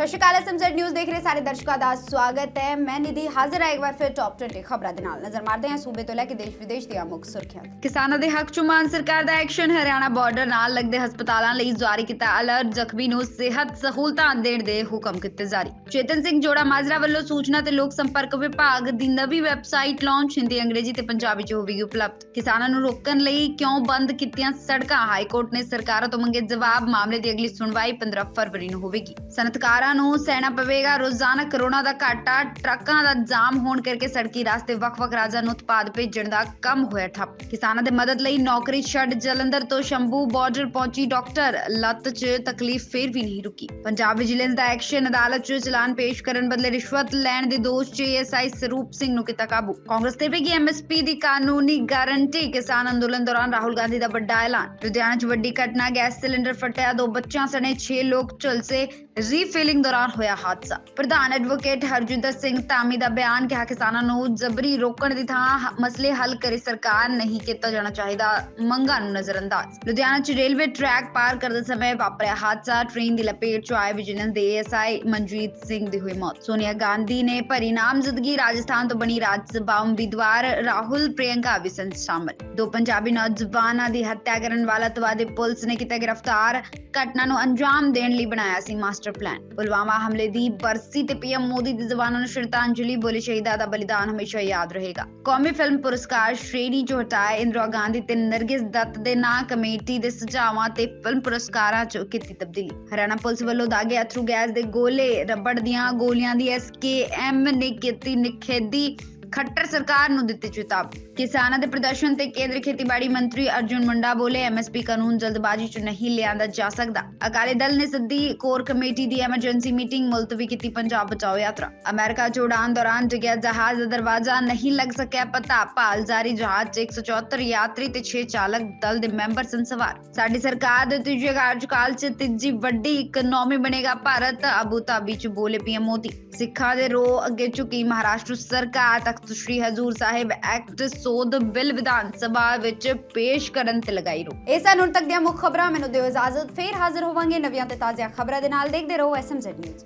ਸਤਿ ਸ਼੍ਰੀ ਅਕਾਲ SMZ news ਦੇਖ ਰਹੇ ਸਾਰੇ ਦਰਸ਼ਕਾਂ ਦਾ ਸਵਾਗਤ ਹੈ। ਮੈਂ ਨਿਧੀ ਹਾਜ਼ਰ ਹਾਂ, ਇੱਕ ਵਾਰ ਫਿਰ ਟੌਪ 20 ਖਬਰਾਂ ਦੇ ਨਾਲ ਨਜ਼ਰ ਮਾਰਦੇ ਹਾਂ। ਸੂਬੇ ਤੋਂ ਲੈ ਕੇ ਦੇਸ਼ ਵਿਦੇਸ਼ ਦੀਆਂ ਮੁੱਖ ਸੁਰਖੀਆਂ। ਕਿਸਾਨਾਂ ਦੇ ਹੱਕ 'ਚ ਮਾਨ ਸਰਕਾਰ ਦਾ ਐਕਸ਼ਨ, ਹਰਿਆਣਾ ਬਾਰਡਰ ਨਾਲ ਲੱਗਦੇ ਹਸਪਤਾਲਾਂ ਲਈ ਜਾਰੀ ਕੀਤਾ ਅਲਰਟ ਜ਼ਖਮੀ ਨੂੰ ਸਿਹਤ ਸਹੂਲਤਾਂ ਦੇਣ ਦੇ ਹੁਕਮ ਕੀਤੇ ਜਾਰੀ। ਚੇਤਨ ਸਿੰਘ ਜੋੜਾ ਮਾਜਰਾ ਵੱਲੋਂ ਸੂਚਨਾ ਤੇ ਲੋਕ ਸੰਪਰਕ ਵਿਭਾਗ ਦੀ ਨਵੀਂ ਵੈਬਸਾਈਟ ਲਾਂਚ ਹਿੰਦੀ ਅੰਗਰੇਜ਼ੀ ਤੇ ਪੰਜਾਬੀ 'ਚ ਹੋਵੇਗੀ ਉਪਲਬਧ। ਕਿਸਾਨਾਂ ਨੂੰ ਰੋਕਣ ਲਈ ਕਿਉਂ ਬੰਦ ਕੀਤੀਆਂ ਸੜਕਾਂ? ਹਾਈ ਕੋਰਟ ਨੇ ਸਰਕਾਰਾਂ ਤੋਂ ਮੰਗੇ ਜਵਾਬ। ਮਾਮਲੇ ਦੀ ਅਗਲੀ ਸੁਣਵਾਈ 15 ਫਰਵਰੀ ਨੂੰ ਹੋਵੇਗੀ। ਸਨਤਕਾਰਾਂ ਸਨਅਤਕਾਰਾਂ ਨੂੰ ਸਹਿਣਾ ਪਵੇਗਾ। ਰੋਜ਼ਾਨਾ ਕਰੋਨਾ ਦਾ ਘਾਟਾ, ਟਰੱਕਾਂ ਦਾ ਜਾਮ ਹੋਣ ਕਰਕੇ ਸੜਕੀ ਰਾਸਤੇ ਵੱਖ-ਵੱਖ ਰਾਜਾਂ ਨੂੰ ਉਤਪਾਦ ਭੇਜਣ ਦਾ ਕੰਮ ਹੋਇਆ ਠੱਪ। ਕਿਸਾਨਾਂ ਦੇ ਮਦਦ ਲਈ ਨੌਕਰੀ ਛੱਡ ਜਲੰਧਰ ਤੋਂ ਸ਼ੰਭੂ ਬਾਰਡਰ ਪਹੁੰਚੀ ਡਾਕਟਰ। ਲੱਤ 'ਚ ਤਕਲੀਫ ਫੇਰ ਵੀ ਨਹੀਂ ਰੁਕੀ। ਪੰਜਾਬ ਵਿਜੀਲੈਂਸ ਦਾ ਐਕਸ਼ਨ ਅਦਾਲਤ 'ਚ ਚਲਾਨ ਪੇਸ਼ ਕਰਨ ਬਦਲੇ ਰਿਸ਼ਵਤ ਲੈਣ ਦੇ ਦੋਸ਼ 'ਚ ਏਐਸਆਈ ਸਰੂਪ ਸਿੰਘ ਨੂੰ ਕੀਤਾ ਕਾਬੂ। ਕਾਂਗਰਸ ਤੇ ਦੇਵੇਗੀ ਐਮਐਸਪੀ ਦੀ ਕਾਨੂੰਨੀ ਗਾਰੰਟੀ, ਕਿਸਾਨ ਅੰਦੋਲਨ ਦੌਰਾਨ ਰਾਹੁਲ ਗਾਂਧੀ ਦਾ ਵੱਡਾ ਐਲਾਨ। ਲੁਧਿਆਣਾ 'ਚ ਵੱਡੀ ਘਟਨਾ, ਗੈਸ ਸਿਲੰਡਰ ਫਟਿਆ, ਦੋ ਬੱਚਿਆਂ ਸਣੇ 6 ਲੋਕ ਝੁਲਸੇ, ਰੀਫਿਲਿੰਗ ਦੌਰਾਨ ਹੋਇਆ ਹਾਦਸਾ ਪ੍ਰਧਾਨ ਐਡਵੋਕੇਟ ਹਰਜਿੰਦਰ ਸਿੰਘ ਧਾਮੀ ਦਾ ਬਿਆਨ ਕਿਹਾ ਕਿਸਾਨਾਂ ਨੂੰ ਜਬਰੀ ਰੋਕਣ ਦੀ ਥਾਂ ਮਸਲੇ ਹੱਲ ਕਰੇ ਸਰਕਾਰ ਨਹੀਂ ਕੀਤਾ ਜਾਣਾ ਚਾਹੀਦਾ ਮੰਗਾਂ ਨੂੰ ਨਜ਼ਰਅੰਦਾਜ਼ ਲੁਧਿਆਣਾ 'ਚ ਰੇਲਵੇ ਟਰੈਕ ਪਾਰ ਕਰਦੇ ਸਮੇਂ ਵਾਪਰਿਆ ਹਾਦਸਾ ਟ੍ਰੇਨ ਦੀ ਲਪੇਟ 'ਚ ਆਏ ਵਿਜੀਲੈਂਸ ਦੇ ਏਐਸਆਈ ਮਨਜੀਤ ਸਿੰਘ ਦੀ ਹੋਈ ਮੌਤ ਸੋਨੀਆ ਗਾਂਧੀ ਨੇ ਭਰੀ ਨਾਮਜ਼ਦਗੀ ਰਾਜਸਥਾਨ ਤੋਂ ਬਣੀ ਰਾਜ ਸਭਾ ਉਮੀਦਵਾਰ ਰਾਹੁਲ ਪ੍ਰਿਯੰਕਾ ਵੀ ਸ਼ਾਮਲ ਦੋ ਪੰਜਾਬੀ ਨੌਜਵਾਨਾਂ ਦੀ ਹੱਤਿਆ ਕਰਨ ਵਾਲਾ ਤਵਾਦੇ ਪੁਲਿਸ ਨੇ ਕੀਤਾ ਗ੍ਰਿਫਤਾਰ ਘਟਨਾ ਨੂੰ ਅੰਜਾਮ ਦੇਣ ਲਈ ਬਣਾਇਆ ਸੀ ਮਾਸਟਰ ਪਲਾਨ ਪੁਲਵਾਮਾ ਹਮਲੇ ਦੀ ਬਰਸੀ ਤੇ ਪੀਐਮ ਮੋਦੀ ਦੀ ਜ਼ਬਾਨਾਂ ਨੂੰ ਬੋਲੇ ਸ਼ਹੀਦਾਂ ਦਾ ਬਲੀਦਾਨ ਹਮੇਸ਼ਾ ਯਾਦ ਰਹੇਗਾ ਕੌਮੀ ਫਿਲਮ ਪੁਰਸਕਾਰ ਸ਼੍ਰੇਣੀ ਚੋਂ ਹਟਾਏ ਇੰਦਰਾ ਗਾਂਧੀ ਤੇ ਨਰਗਿਸ ਦੱਤ ਦੇ ਨਾਂ ਕਮੇਟੀ ਦੇ ਸੁਝਾਵਾਂ ਤੇ ਫਿਲਮ ਪੁਰਸਕਾਰਾਂ ਚ ਕੀਤੀ ਤਬਦੀਲੀ ਹਰਿਆਣਾ ਪੁਲਿਸ ਵੱਲੋਂ ਦਾਗੇ ਅਥਰੂ ਗੈਸ ਦੇ ਗੋਲੇ ਰਬੜ ਦੀਆਂ ਗੋਲੀਆਂ ਦੀ ਐਸਕੇਐਮ ਨੇ ਕੀਤੀ ਨਿਖੇਧੀ ਖੱਟਰ ਸਰਕਾਰ ਨੂੰ ਦਿੱਤੀ ਚੇਤਾਵਨੀ ਕਿਸਾਨਾਂ ਦੇ ਪ੍ਰਦਰਸ਼ਨ ਤੇ ਕੇਂਦਰੀ ਖੇਤੀਬਾੜੀ ਮੰਤਰੀ ਅਰਜੁਨ ਮੁੰਡਾ ਬੋਲੇ ਐਮਐਸਪੀ ਕਾਨੂੰਨ ਜਲਦਬਾਜ਼ੀ 'ਚ ਨਹੀਂ ਲਿਆਂਦਾ ਜਾ ਸਕਦਾ। ਅਕਾਲੀ ਦਲ ਨੇ ਸੱਦੀ ਕੋਰ ਕਮੇਟੀ ਦੀ ਐਮਰਜੈਂਸੀ ਮੀਟਿੰਗ ਮੁਲਤਵੀ ਕੀਤੀ ਪੰਜਾਬ ਬਚਾਓ ਯਾਤਰਾ। ਅਮਰੀਕਾ 'ਚ ਦੌਰਾਨ ਡਿੱਗਿਆ ਜਹਾਜ਼ ਦਾ ਦਰਵਾਜ਼ਾ ਨਹੀਂ ਲੱਗ ਸਕਿਆ ਪਤਾ। ਭਾਲ ਜਾਰੀ ਜਹਾਜ਼ 'ਚ 174 ਯਾਤਰੀ ਤੇ 6 ਚਾਲਕ ਦਲ ਦੇ ਮੈਂਬਰ ਸਨ ਸਵਾਰ। ਸਾਡੀ ਸਰਕਾਰ ਦੇ ਤੀਜੇ ਕਾਰਜਕਾਲ 'ਚ ਤੀਜੀ ਵੱਡੀ ਇਕਨੋਮੀ ਬਣੇਗਾ ਭਾਰਤ, ਅਬੂ ਧਾਬੀ 'ਚ ਬੋਲੇ ਪੀਐਮ ਮੋਦੀ। ਸਿੱਖਾਂ ਦੇ ਰੋ ਅੱਗੇ ਝੁਕੀ ਮਹਾਰਾਸ਼ਟਰ ਸਰਕਾਰ ਤਖਤ ਸ੍ਰੀ ਹਜ਼ੂਰ ਸਾਹਿਬ ਐਕਟ ਸੋਧ ਬਿੱਲ ਵਿਧਾਨ ਸਭਾ ਵਿੱਚ ਪੇਸ਼ ਕਰਨ ਤੇ ਲਗਾਈ ਰੋ। ਇਹ ਸਨ ਹੁਣ ਤੱਕ ਦੀਆਂ ਮੁੱਖ ਖਬਰਾਂ। ਮੈਨੂੰ ਦਿਓ ਇਜਾਜ਼ਤ। ਫੇਰ ਹਾਜ਼ਰ ਹੋਵਾਂਗੇ ਨਵੀਆਂ ਤੇ ਤਾਜ਼ੀਆਂ ਖਬਰਾਂ ਦੇ ਨਾਲ। ਦੇਖਦੇ ਰਹੋ ਐਸਐਮਜ਼ੈਡ ਨਿਊਜ਼।